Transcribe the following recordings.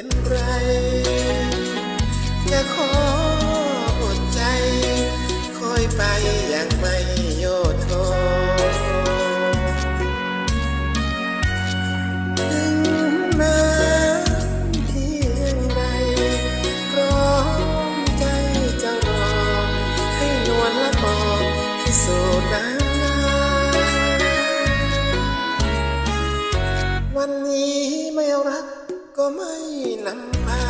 ็นไร จะขออดใจ คอยไปอย่างไม่โยโทถึงน้ำเพียงใดร้อมใจจะรอ ให้นวลละมองที่สดน้ำวันนี้ ก็ไม่ลำพา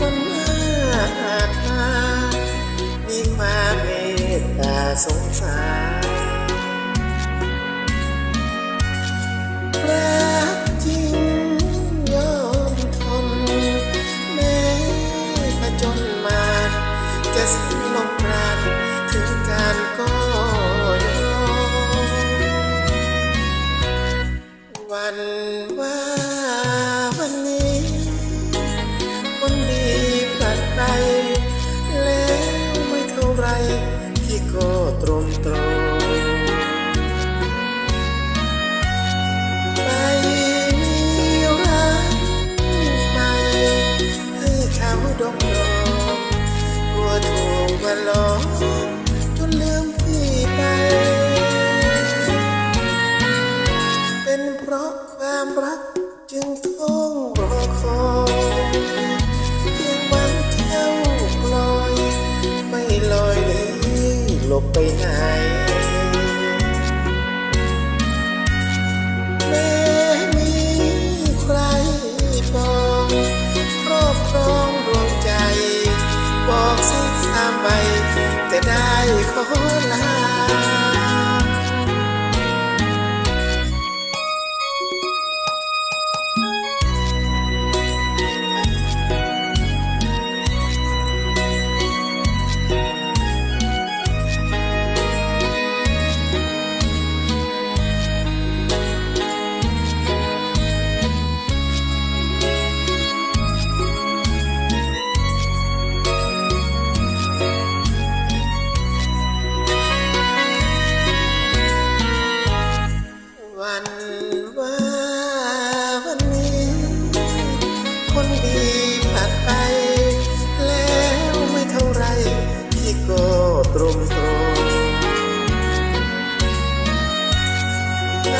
น้ำหน้าอาบตามีความเมตตาสงสาร ก็ตรงตรง Oh, love.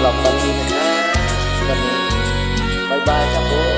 หรับวันนี้นะฮะวันนี้บายบายครับผม